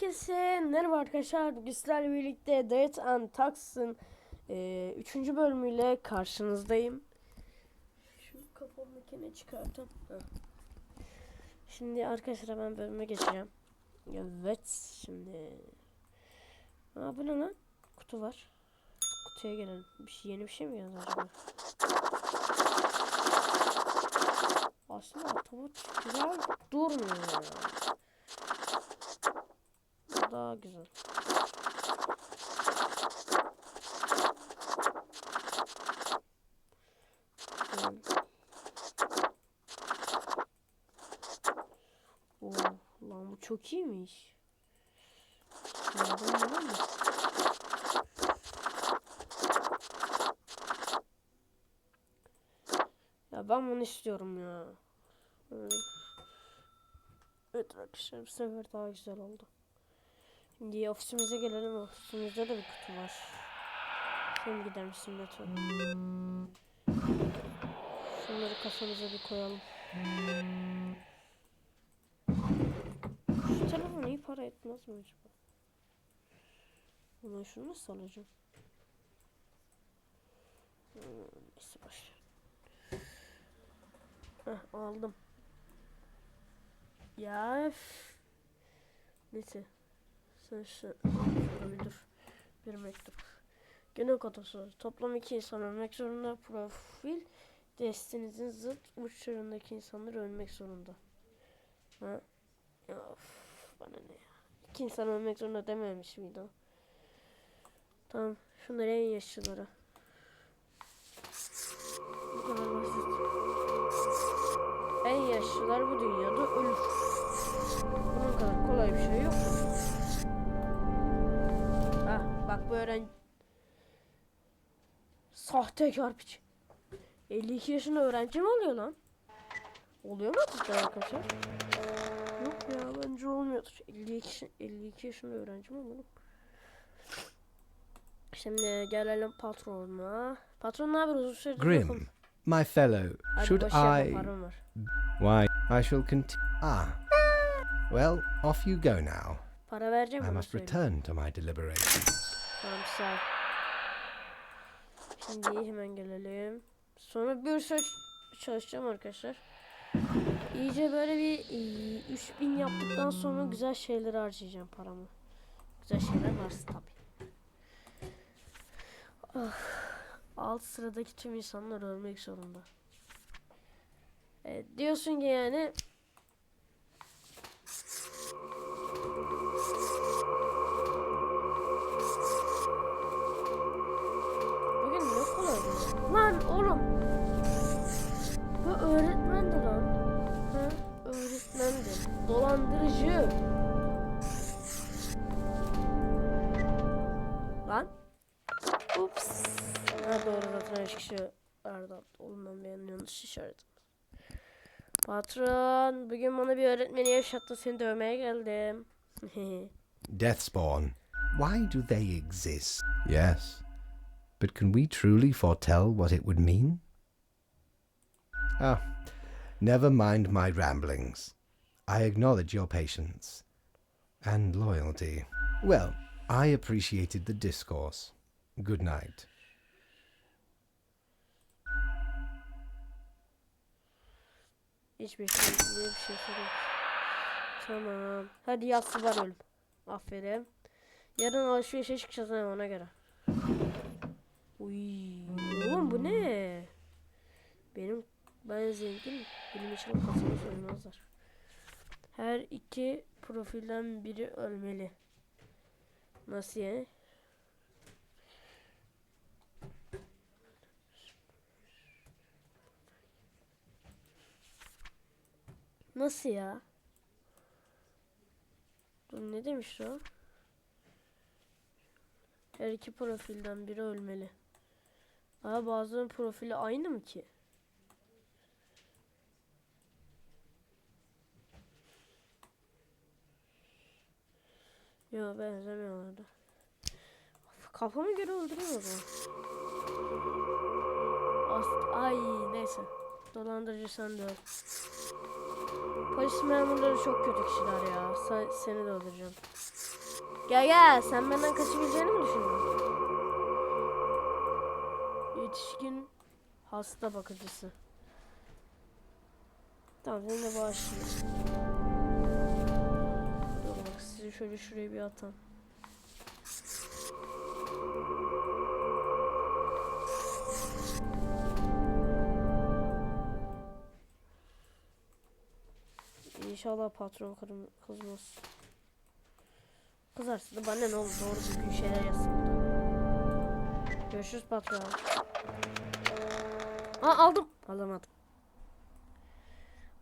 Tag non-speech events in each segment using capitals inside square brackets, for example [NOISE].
Herkese merhaba arkadaşlar. Bugün sizlerle birlikte Death and Tax'ın 3. bölümüyle karşınızdayım. Şu kafamdakini çıkartın. Şimdi arkadaşlar ben bölüme geçeceğim. Evet şimdi. Aa bu ne lan? Kutu var. Kutuya gelelim. Bir şey, yeni bir şey mi yazdı acaba? Aslında otobüs güzel durmuyor. Daha güzel. Bu çok iyiymiş. Nereden var mı? Ya ben bunu istiyorum ya. Hmm. Evet arkadaşlar bu sefer daha güzel oldu. Şimdi ofisimize gelelim. Ofisimizde de bir kutu var. Sen gider misin lütfen? Şunları kafamıza bir koyalım. Şu telefon iyi para etmez mi acaba? Ulan şunu nasıl alacağım? Hmm, neyse boş. Heh, aldım. Ya. Neyse. Şu şurada bir mektup. Genel kodası. Toplam iki insan ölmek zorunda. Profil destinizin zıt uçlarındaki insanlar ölmek zorunda. Ha? Of, bana ne ya. İki insan ölmek zorunda dememiş miydi o? Tamam. Şunları en yaşlılara. Bu kadar basit. En yaşlılar bu dünyada ölür. Bunun kadar kolay bir şey yok. Bu öğren Sahtekar piç. 52 yaşında öğrenci mi oluyor lan? Oluyor mu cidden arkadaşlar? Yok ya bence olmuyordur. 52, yaş- 52 yaşında öğrenci mi olur? Şimdi gelelim patrona. Patron ne haber uzun süredir. Grim, my fellow, Hadi should I? Why, I shall continue. Ah. Well, off you go now. Para vereceğim I must return to my deliberations. Tamam ol. Şimdi hemen gelelim. Sonra bir süre çalışacağım arkadaşlar. İyice böyle bir e, 3000 yaptıktan sonra güzel şeyler harcayacağım paramı. Güzel şeyler varsa tabi. Ah, alt sıradaki tüm insanlar ölmek zorunda. Evet, diyorsun ki yani Ups. Ha doğru zaten üç kişi vardı. Oğlum ben benim yanlış işaretim. Patron, bugün bana bir öğretmeni yaşattı. Seni dövmeye geldim. [LAUGHS] Deathspawn. Why do they exist? Yes. But can we truly foretell what it would mean? Ah, never mind my ramblings. I acknowledge your patience and loyalty. Well, I appreciated the discourse. Good night. Hiçbir şey diye bir şey sorayım. Tamam. Hadi yatsı var ölüm. Aferin. Yarın alışverişe çıkacağız ha ona göre. Uy, oğlum bu ne? Benim ben zengin benim için kasımı soymazlar. Her iki profilden biri ölmeli. Nasıl yani? Nasıl ya? Dur ne demiş o? Her iki profilden biri ölmeli. Aa bazılarının profili aynı mı ki? Yok benzemiyorlardı. Kafama göre öldürüyor bu. Ay neyse. Dolandırıcı sen de öl. Polis memurları çok kötü kişiler ya. Sa- seni de öldüreceğim. Gel gel sen benden kaçabileceğini mi düşündün? Yetişkin hasta bakıcısı. Tamam seni de bağışlayayım. Dur bak sizi şöyle şuraya bir atam. İnşallah patron kızmaz. Kızarsa da bana ne olur doğru düzgün şeyler yazsın. Görüşürüz patron. Aa aldım. Alamadım.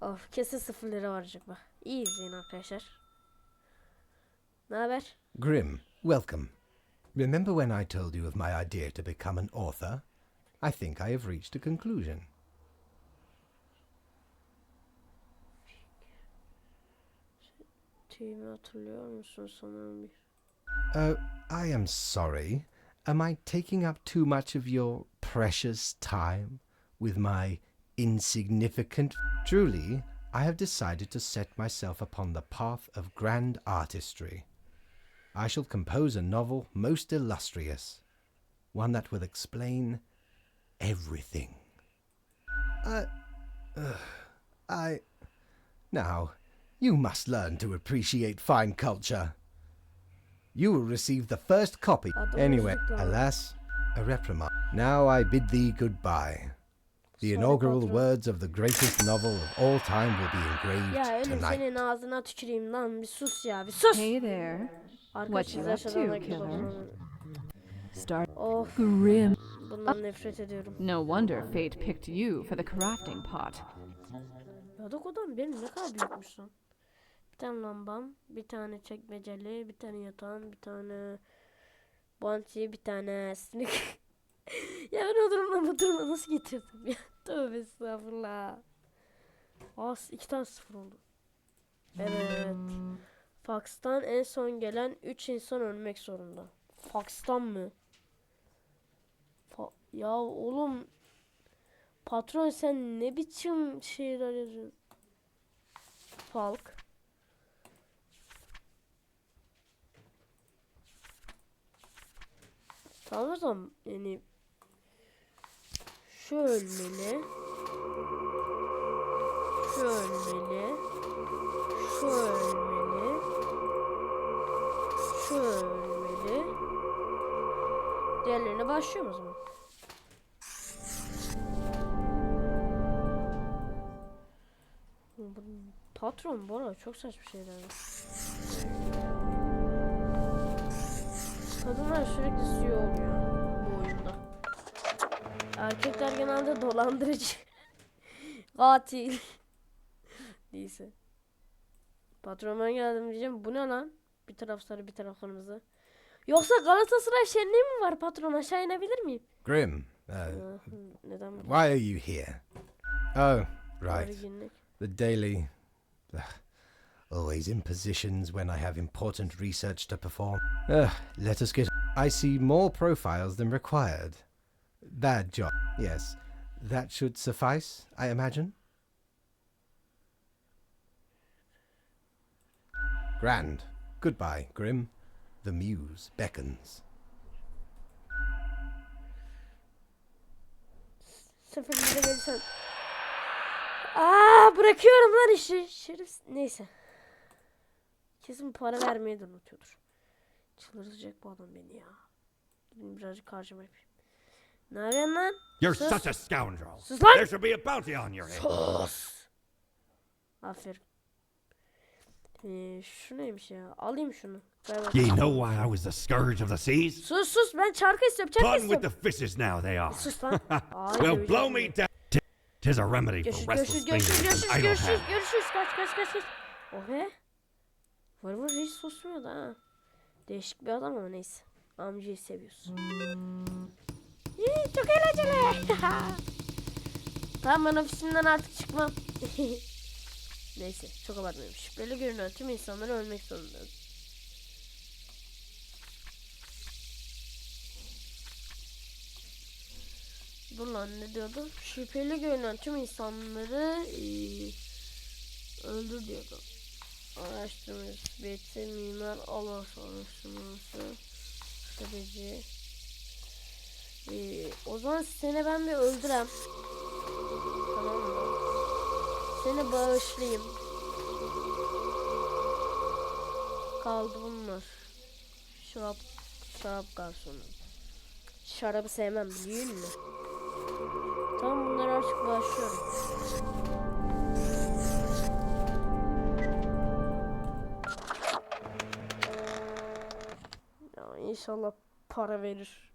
Of kesin sıfır lira varacak bak. İyi izleyin arkadaşlar. Ne haber? Grim, welcome. Remember when I told you of my idea to become an author? I think I have reached a conclusion. Hatırlıyor musun sanırım bir. Oh, I am sorry. Am I taking up too much of your precious time with my insignificant? Truly, I have decided to set myself upon the path of grand artistry. I shall compose a novel most illustrious, one that will explain everything. I. ugh, I. Now, you must learn to appreciate fine culture. You will receive the first copy. Anyway, alas, a reprimand. Now I bid thee goodbye. The Sorry, inaugural patron. words of the greatest novel of all time will be engraved Ya ölüm tonight. senin ağzına tüküreyim lan bir sus ya bir sus. Hey there. Arkadaşlar you up to, killer? Start Of grim. bundan nefret ediyorum. No wonder fate picked you for the crafting pot. Yatak odam benim ne kadar büyükmüş lan. Tane lambam, bir tane çekmeceli, bir tane yatağım, bir tane banti, bir tane sinek. [LAUGHS] ya ben o durumdan bu duruma nasıl getirdim ya? [LAUGHS] Tövbe estağfurullah. Az iki tane sıfır oldu. Evet. Fax'tan en son gelen 3 insan ölmek zorunda. Fax'tan mı? Fa- ya oğlum patron sen ne biçim şeyler yazıyorsun? Falk. Zaman yani şu ölmeli. Şu ölmeli. Şu ölmeli. Şu ölmeli. Diğerlerine başlıyorum o Patron bu arada çok saçma şeyler. Kadınlar sürekli CEO oluyor bu oyunda. Erkekler genelde dolandırıcı. [LAUGHS] Katil. [LAUGHS] Neyse. Patron ben geldim diyeceğim. Bu ne lan? Bir taraf sarı bir taraf kırmızı. Yoksa Galatasaray şenliği mi var patron? Aşağı inebilir miyim? Grim, uh, Neden why are you here? Oh, right. The daily. Always in positions when I have important research to perform. Ugh, let us get. I see more profiles than required. Bad job. Yes, that should suffice, I imagine. Grand. Goodbye, Grim. The muse beckons. Sıfır. Aa bırakıyorum lan işi. Şerif. Neyse. Kesin para vermeyi de unutuyordur. Çıldıracak bu adam beni ya. Gidin birazcık harcama yapayım. Ne yapıyorsun lan? You're Sus. such a scoundrel. Sus lan! There should be a bounty on your head. Sus. Aferin. Ee, şu neymiş ya? Alayım şunu. Ver bak. Ye know why I was the scourge of the seas? Sus sus ben çarkı istiyorum çarkı Fun with istiyorum. the fishes now they are. Sus lan. [LAUGHS] Ay, Well, döveceğim blow seni. me down. Tis a remedy Görüşürüz for restless görüşürüz görüşürüz fingers görüşürüz and idle görüşürüz hands. görüşürüz kaç kaç kaç kaç. Oh be. Var hiç susmuyor da ha. Değişik bir adam ama neyse. Amcayı seviyorsun. İyi, çok eğlenceli. [LAUGHS] tamam ben ofisimden artık çıkmam. [LAUGHS] neyse çok abartmıyormuş. Böyle görünen tüm insanlar ölmek zorunda. Dur lan ne diyordu? Şüpheli görünen tüm insanları eee, öldür diyordu. Araştırmacısı Beti Mimar Allah araştırması Strateji ee, O zaman seni ben bir öldürem Tamam mı? Seni bağışlayayım Kaldı bunlar Şarap Şarap garsonu Şarabı sevmem biliyor musun? Tamam bunları artık başlıyorum. İnşallah para verir.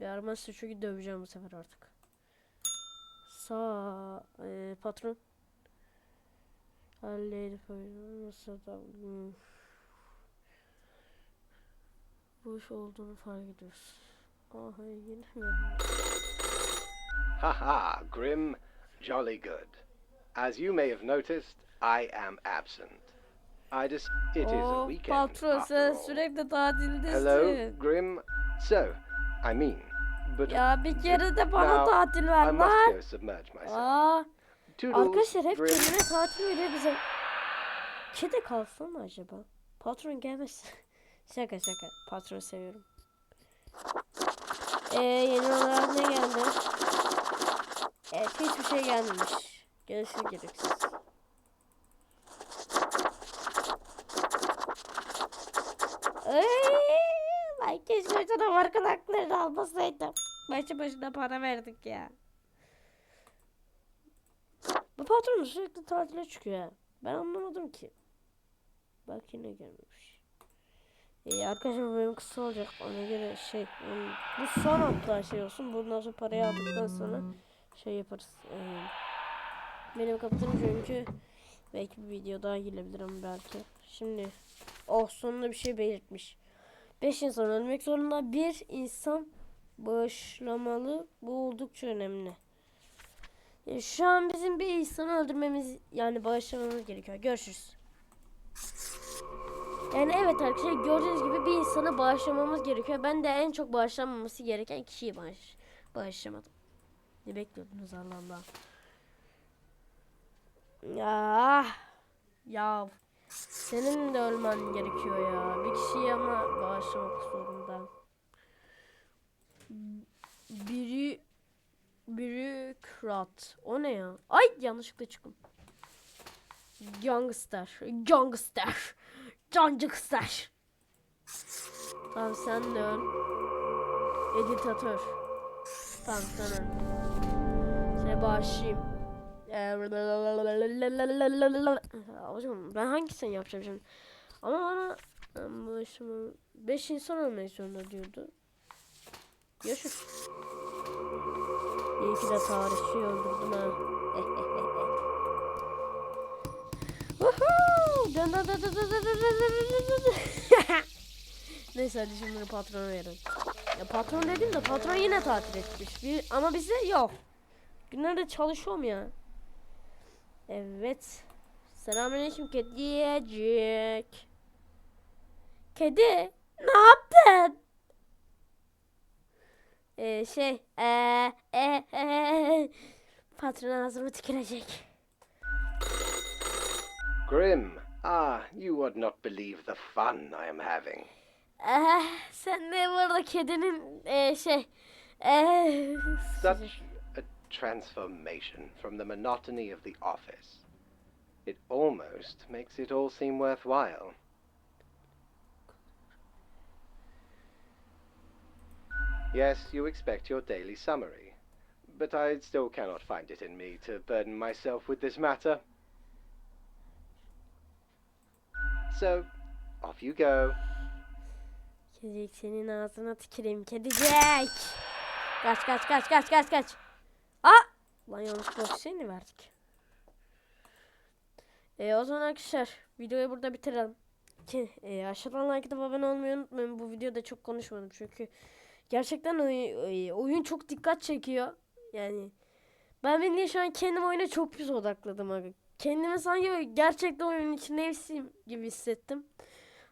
Vermezse çünkü döveceğim bu sefer artık. Sağ e, patron. Halleri falan nasıl da hmm. boş olduğunu fark ediyoruz. Ah yine mi? Haha, Grim, jolly good. As you may have noticed, I am absent. I just. It is a Oh, weekend. patron after sen all. sürekli tatildesin. Hello, Grim. So, I mean, but Ya bir kere de bana Now, tatil I ver must lan. go submerge myself. Aa, Toodles, arkadaşlar hep Grim. kendine tatil veriyor bize. Kedi kalsın mı acaba? Patron gelmesin. [LAUGHS] şaka şaka. Patron seviyorum. Ee, yeni olarak ne geldi? Evet hiçbir şey gelmemiş. Gelişi gereksiz. Ay, ben keşke canavar kulaklarını almasaydım. Başı başına para verdik ya. Bu patron sürekli tatile çıkıyor. Ben anlamadım ki. Bak yine gelmemiş. Ee, arkadaşlar bölüm kısa olacak. Ona göre şey bu son hatta şey olsun. Bundan sonra parayı aldıktan sonra şey yaparız. Ee, benim kapatırım çünkü belki bir video daha gelebilirim belki. Şimdi oh sonunda bir şey belirtmiş. 5 insan ölmek zorunda. Bir insan bağışlamalı. Bu oldukça önemli. Ya şu an bizim bir insanı öldürmemiz yani bağışlamamız gerekiyor. Görüşürüz. Yani evet arkadaşlar gördüğünüz gibi bir insanı bağışlamamız gerekiyor. Ben de en çok bağışlanmaması gereken kişiyi bağış bağışlamadım. Ne bekliyordunuz Allah Allah. Ya ya senin de ölmen gerekiyor ya. Bir kişiyi ama bağışlamak zorunda. Biri Bürokrat. O ne ya? Ay yanlışlıkla çıktım. Gangster. Gangster. Gangster. Tamam sen de öl. Editatör. Tamam sen öl. Seni bağışlayayım. Ee, hocam ben hangisini yapacağım şimdi? Ama bana başımı 5 insan ölmek zorunda diyordu. Yaşır. İyi ki de tarihçi öldürdüm ha. [LAUGHS] Neyse hadi şimdi patrona verin. Ya patron dedim de patron yine tatil etmiş. Bir, ama bize yok. Günlerde çalışıyorum ya. Evet. Selamünaleyküm kedicik. Kedi ne yaptın? Ee, şey ee, ee, ee, patron ağzıma tükürecek. Grim, ah, you would not believe the fun I am having. Ee, sen de burada kedinin ee, şey ee, Such transformation from the monotony of the office. It almost makes it all seem worthwhile. Yes, you expect your daily summary, but I still cannot find it in me to burden myself with this matter. So, off you go. Kedicik senin ağzına tüküreyim kedicik. Kaç kaç kaç kaç kaç kaç. Aa! Lan şey mi verdik? Ee, o zaman arkadaşlar videoyu burada bitirelim. Ki, e, aşağıdan like atıp abone olmayı unutmayın. Bu videoda çok konuşmadım çünkü gerçekten oyun, e, oyun çok dikkat çekiyor. Yani ben bildiğin şu an kendim oyuna çok pis odakladım. Kendimi sanki gerçekten oyunun içindeymişim gibi hissettim.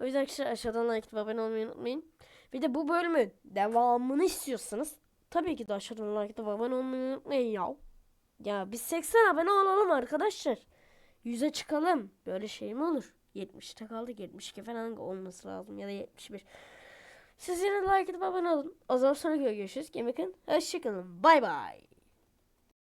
O yüzden arkadaşlar aşağıdan like atıp abone olmayı unutmayın. Bir de bu bölümün devamını istiyorsanız tabii ki de aşağıdan like atıp abone olmayı unutmayın ya. Ya biz 80 abone olalım arkadaşlar. 100'e çıkalım. Böyle şey mi olur? 70'te kaldık. 72 falan olması lazım ya da 71. Siz yine like edip abone olun. O zaman sonra görüşürüz. Yemekin. Hoşçakalın. Bay bay.